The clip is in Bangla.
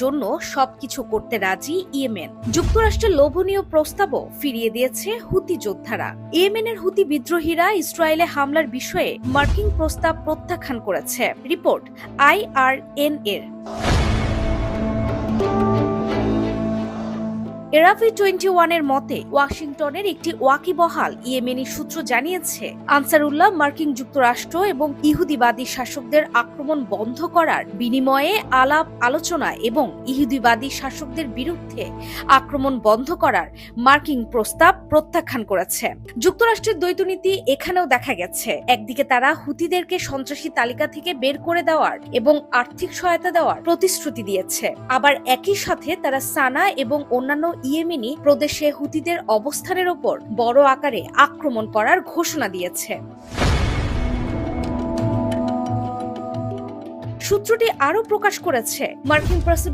জন্য সবকিছু করতে রাজি ইয়েমেন। যুক্তরাষ্ট্রের লোভনীয় প্রস্তাবও ফিরিয়ে দিয়েছে হুতি যোদ্ধারা। ইয়েমেনের হুতি বিদ্রোহীরা ইসরায়েলে হামলার বিষয়ে মার্কিন প্রস্তাব প্রত্যাখ্যান করেছে। রিপোর্ট আইআরএন এর এরাফি টোয়েন্টি ওয়ানের মতে, ওয়াশিংটনের একটি ওয়াকিবহাল ইয়েমেনি সূত্র জানিয়েছে, আনসারুল্লাহ মার্কিন যুক্তরাষ্ট্র এবং ইহুদিবাদী শাসকদের আক্রমণ বন্ধ করার বিনিময়ে আলাপ, আলোচনা এবং ইহুদিবাদী শাসকদের বিরুদ্ধে আক্রমণ বন্ধ করার মার্কিন প্রস্তাব প্রত্যাখ্যান করেছে। যুক্তরাষ্ট্রের দ্বৈতনীতি এখানেও দেখা গেছে। একদিকে তারা হুতিদেরকে সন্ত্রাসী তালিকা থেকে বের করে দেওয়ার এবং আর্থিক সহায়তা দেওয়ার প্রতিশ্রুতি দিয়েছে। আবার একই সাথে তারা সানা এবং অন্যান্য ইয়েমেনি প্রদেশে হুতিদের অবস্থানের ওপর বড় আকারে আক্রমণ করার ঘোষণা দিয়েছে। সূত্রটি আরও প্রকাশ করেছে, মার্কিন প্রেসিডেন্ট